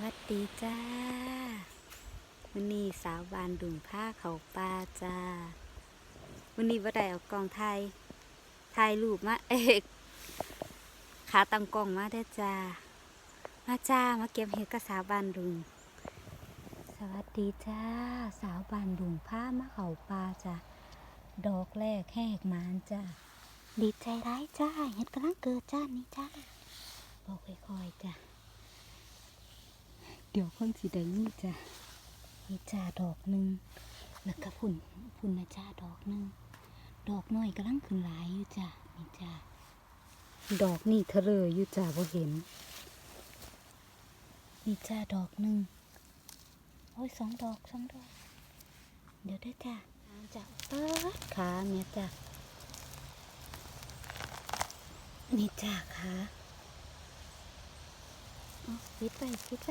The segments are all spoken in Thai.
วัสดีจ้าวันนี้สาวบานดุงผ้าเขาปลาจ้าวันนี้ว่าได้เอากล้องถ่ายถ่ายรูปมาเอกขาตั้งกล้องมาได้จ้า มาจ้ามาเก็บเห็ดกับสาวบานดุง สวัสดีจ้า สาวบานดุงผ้ามาเขาปลาจ้าดอกแรกแหกมานจ้าดีใจร้ายจ้าเห็ดกำลังเกิดจ้านี่จ้าบอกค่อยๆจ้า เดี๋ยวคนสีแดงนี่จ้ะมีจ่าดอกหนึ่งแล้วก็ฝุ่นฝุ่นนะจ้าดอกหนึ่งดอกน้อยกำลังขึ้นหลายอยู่จ้ะนี่จ้าดอกนี่เทะเลออยู่จ้าพอเห็นนี่จ้าดอกหนึ่งโอ้ยสองดอกสองดอก เดี๋ยวได้จ้าจ้าเปิดขาเมียจ้านี่จ้าขาเอาปิดไปปิดไป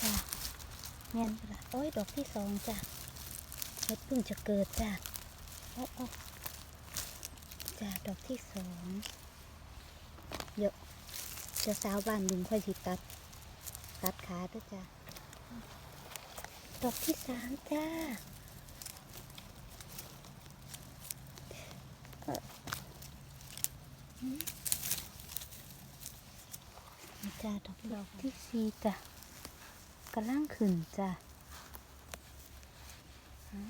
จ้ะแม่นปะละโอ้ยดอกที่สองจ้ะเฮ็ดเพิ่งจะเกิดจ้ะโอ้โอ้จ้ะดอกที่สองเยวเจะสาวบ้านลุงค่อยสิตัด ตัดขาด้วยจ้ะดอกที่สามจ้าจ้าดอกดอกที่สี่จ้ะ กำลังขึ้นจ้ะฮะ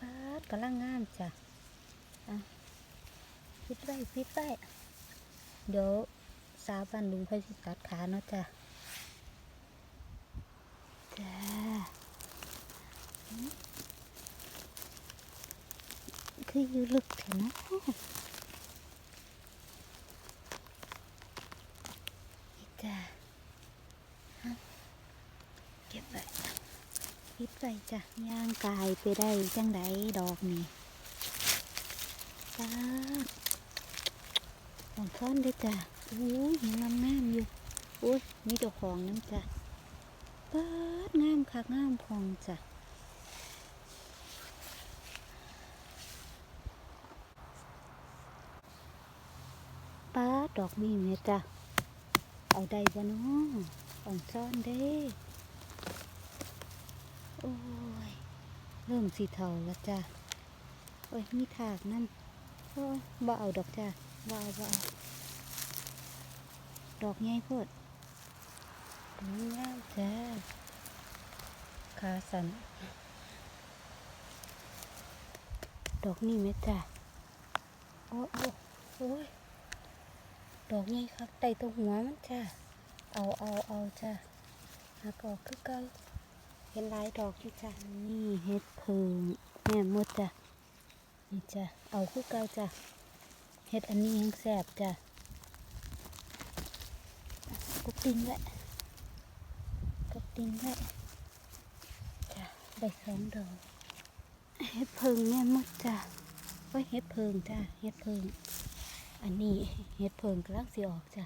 ปาดกำลังงามจ้ะอะปิดไว้ปิดไว้เดี๋ยวสาวบ้านลุงค่อยสิตัดขาเนาะจ้ะจ้าหืมคืออยู่ลึกเถอะนะ นี่จ้ะฮะเก็บไว้ปิด ไว้จ้ะย่างกายไปได้จังไดดอกนี่ป้าดหอนค้อนได้จ้ะอู้ยยังงามงามอยู่อุ้ยมีเจ้าของน้ำจ้ะป้าดงามคักงามพองจ้ะป้าดอกมีเมียจ้ะเอาได้บ่นาะอ่อนซ่อนเด้ โอ้ย เริ่มสีเทาแล้วจ้ะ โอ้ย มีถากนั่นโอ้ยบ่เอาดอกจ้ะบ่เอาบ่เอาดอกใหญ่โพดนี่แล้วจ้ะขาสัน ดอกนี่ไหมจ้ะ โอ้ยโอ้ยโอ้ย ดอกใหญ่คักไต่ตัวหัวมันจ้ะ เอาเอาเอาจ้ะหากออกคือเก่าเห็นหลายดอกอยู่จ้ะนี่เฮ็ดเพิงแม่หมดจ้ะนี่จ้ะเอาคือเก่าจ้ะเฮ็ดอันนี้ยังแสบจ้ะกบติงไว้กบติงไว้จ้ะได้สองดอกเฮ็ดเพิงแม่หมดจ้ะโอ้ยเฮ็ดเพิงจ้ะเฮ็ดเพิงอันนี้เฮ็ดเพิงกำลังสิออกจ้ะ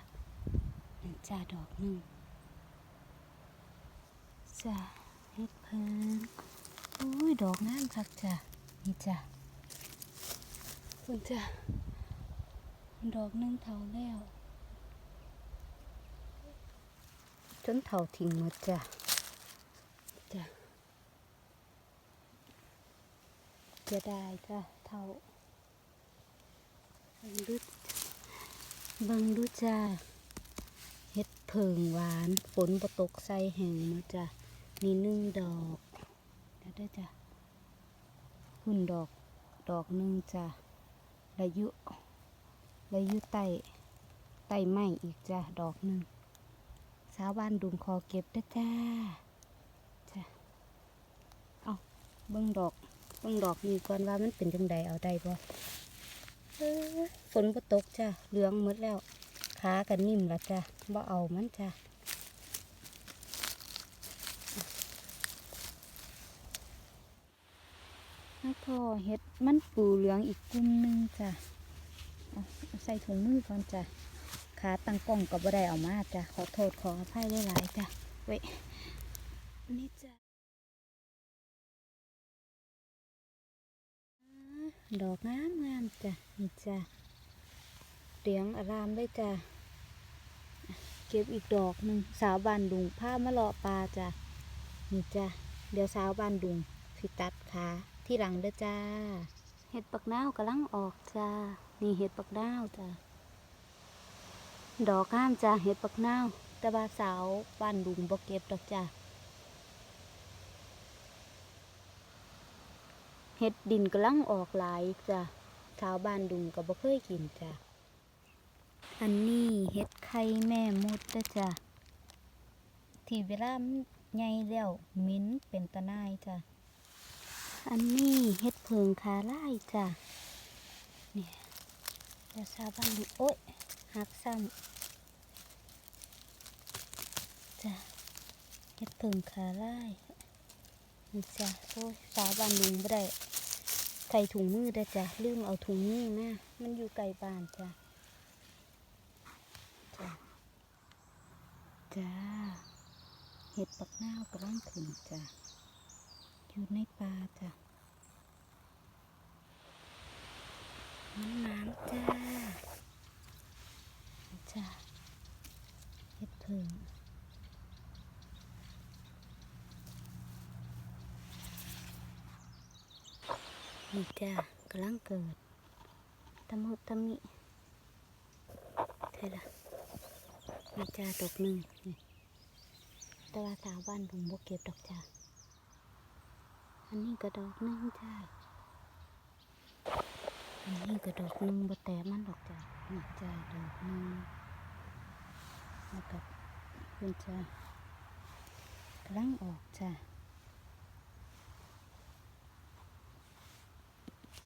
จ้าดอกหนึ่งจ้า เฮ็ดเพิงอุ้ยดอกงามคักจ้ะนี่จ้ะคุณจ้ะดอกหนึ่งเท่าแล้วจนเท่าทิ้งหมดจ้ะจ้ะจะได้จ้ะเท่าเบิ่งดูเบิ่งดูจ้าเฮ็ดเพิงหวานฝนบ่ตกใส่แห้งมาจ้ะ นี่หนึ่งดอกเดี๋ยวด้อจ้ะหุ่นดอกดอกหนึ่งจ้ะระยุระยุไตไตไม้อีกจ้ะดอกหนึ่งสาวบ้านดุงคอเก็บด้อจ้าจ้ะเอาเบิ่งดอกเบิ่งดอกนี้ก่อนว่ามันเป็นจังใดเอาได้บ่เอ้ยฝนก็ตกจ้ะเหลืองหมดแล้วขากันนิ่มและจ้ะบ่เอามันจ้ะ แล้วพอเห็ดมันปูเหลืองอีกกลุ่มนึงจ้ะอาเอใส่ถุงมือก่อนจ้ะขาตั้งกล้องก็บ่ได้เอามาจ้ะขอโทษขออภัยหลายๆจ้ะเว้ยนี่จ้ะดอกงามงามจ้ะนี่จ้ะเตียงอารามได้จ้ะเก็บอีกดอกหนึ่งสาวบานดุงผ้ามาเลาะปลาจ้ะนี่จ้ะเดี๋ยวสาวบานดุงสิตัดขา ที่หลังเด้อจ้า เห็ดปักนาวกำลังออกจ้า นี่เห็ดปักนาวจ้า ดอกข้ามจ้าเห็ดปักนาวแต่ว่าสาวบ้านดุงบ่เก็บดอกจ้า เห็ดดินกำลังออกหลายจ้าชาวบ้านดุงก็บ่เคยกินจ้า อันนี้เห็ดไข่แม่มดเด้อจ้าที่เวลามันใหญ่แล้วมิ้นเป็นตะนายจ้า อันนี้เห็ดเพิงขาไล่จ้ะเนี่ยเดี๋ยวซาบ้านดูโอ๊ยหักซ้ำจ้ะเห็ดเพิงขาไล่นี่จ้ะโอ้ยสาวบ้านลุงไม่ได้ใส่ถุงมือได้จ้ะลืมเอาถุงมือมามันอยู่ไกลบ้านจ้ะจ้ะจ้าเห็ดปักหน้าวกำลังขึ้นจ้ะ อยู่ในป่าจ้ะน้ำน้ำจ้าจ้าเห็ดเพิงนี่จ้ากำลังเกิดตะมุตะมิเท่าละนี่จ้าดอกหนึ่งนี่แต่ว่าสาวบ้านลุงบ่เก็บดอกจ้า อันนี้กระดอกนึงจ้า อันนี้กระดอกนึงบะแต่มันดอกจ้านี่จ้าดอกนึงแล้วก็เพื่อนจ้ากำลังออกจ้า